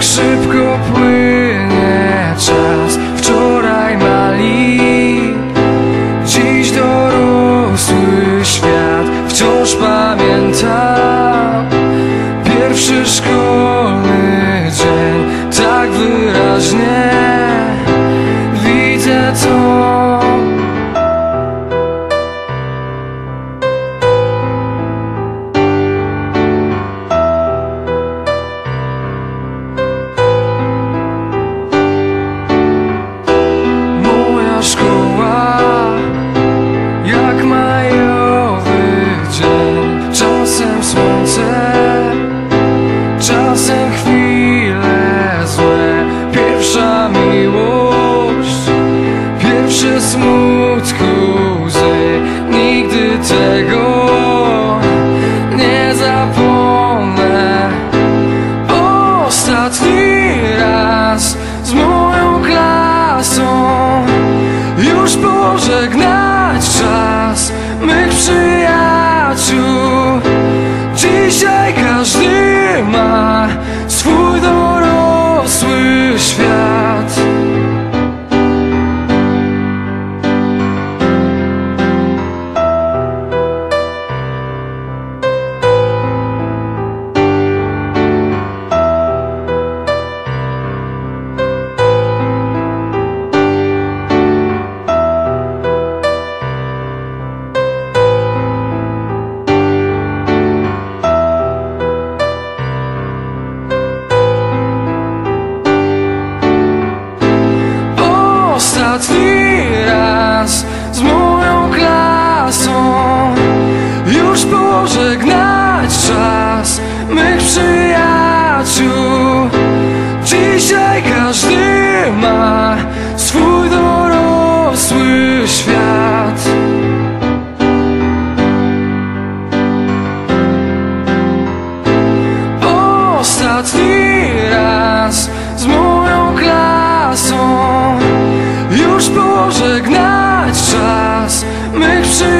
是 Miłość, pierwsze smutku łzy Nigdy tego nie zapomnę. Ostatni raz z moją klasą Już pożegnać mych przyjaciół. Dzisiaj każdy ma swój dorosły świat. Ostatni raz z moją klasą Już pożegnać czas mych przyjaciół.